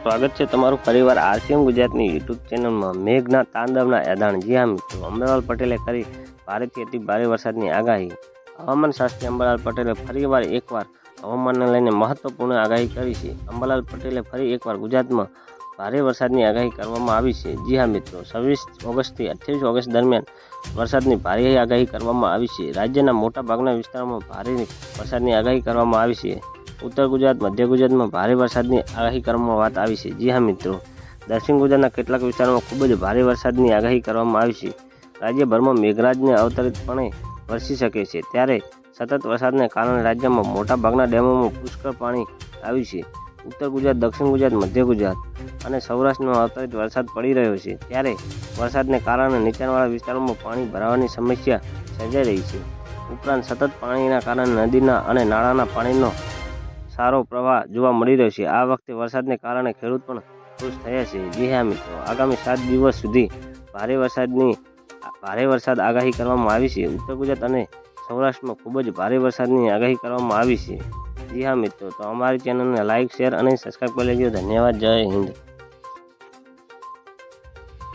સ્વાગત છે તમારું ફરીવાર આરસીએમ ગુજરાતની યુટ્યુબ ચેનલમાં. મેઘના તાંડવના એદાણ જી મિત્રો અંબરલાલ પટેલે કરી ભારેથી અતિ ભારે વરસાદની આગાહી. હવામાન શાસ્ત્રી અંબરલાલ પટેલે ફરીવાર એકવાર હવામાનને લઈને મહત્વપૂર્ણ આગાહી કરી છે. અંબરલાલ પટેલે ફરી એકવાર ગુજરાતમાં ભારે વરસાદની આગાહી કરવામાં આવી છે. જી હા મિત્રો, છવ્વીસ ઓગસ્ટથી અઠ્યાવીસ ઓગસ્ટ દરમિયાન વરસાદની ભારે આગાહી કરવામાં આવી છે. રાજ્યના મોટા ભાગના વિસ્તારોમાં ભારે વરસાદની આગાહી કરવામાં આવી છે. ઉત્તર ગુજરાત, મધ્ય ગુજરાતમાં ભારે વરસાદની આગાહી કરવામાં વાત આવી છે. જી હા, મિત્રો. દક્ષિણ ગુજરાતના કેટલાક વિસ્તારોમાં ખૂબ જ ભારે વરસાદની આગાહી કરવામાં આવી છે. રાજ્યભરમાં મેઘરાજને અવતરિતપણે વરસી શકે છે. ત્યારે સતત વરસાદને કારણે રાજ્યમાં મોટાભાગના ડેમોમાં પુષ્કળ પાણી આવ્યું છે. ઉત્તર ગુજરાત, દક્ષિણ ગુજરાત, મધ્ય ગુજરાત અને સૌરાષ્ટ્રમાં અવતરિત વરસાદ પડી રહ્યો છે. ત્યારે વરસાદને કારણે નીચાણવાળા વિસ્તારોમાં પાણી ભરાવાની સમસ્યા સર્જાઈ રહી છે. ઉપરાંત સતત પાણીના કારણે નદીના અને નાળાના પાણીનો સારો પ્રવાહ જોવા મળી રહ્યો છે. આ વખતે વરસાદને કારણે ખેડૂત પણ ખુશ થયા છે. જી હા મિત્રો, આગામી સાત દિવસ સુધી ભારે વરસાદની, ભારે વરસાદ આગાહી કરવામાં આવી છે. ઉત્તર ગુજરાત અને સૌરાષ્ટ્રમાં ખૂબ જ ભારે વરસાદની આગાહી કરવામાં આવી છે. જી હા મિત્રો, તો અમારી ચેનલને લાઇક શેર અને સબસ્ક્રાઈબ કરી લેજો. ધન્યવાદ. જય હિન્દ.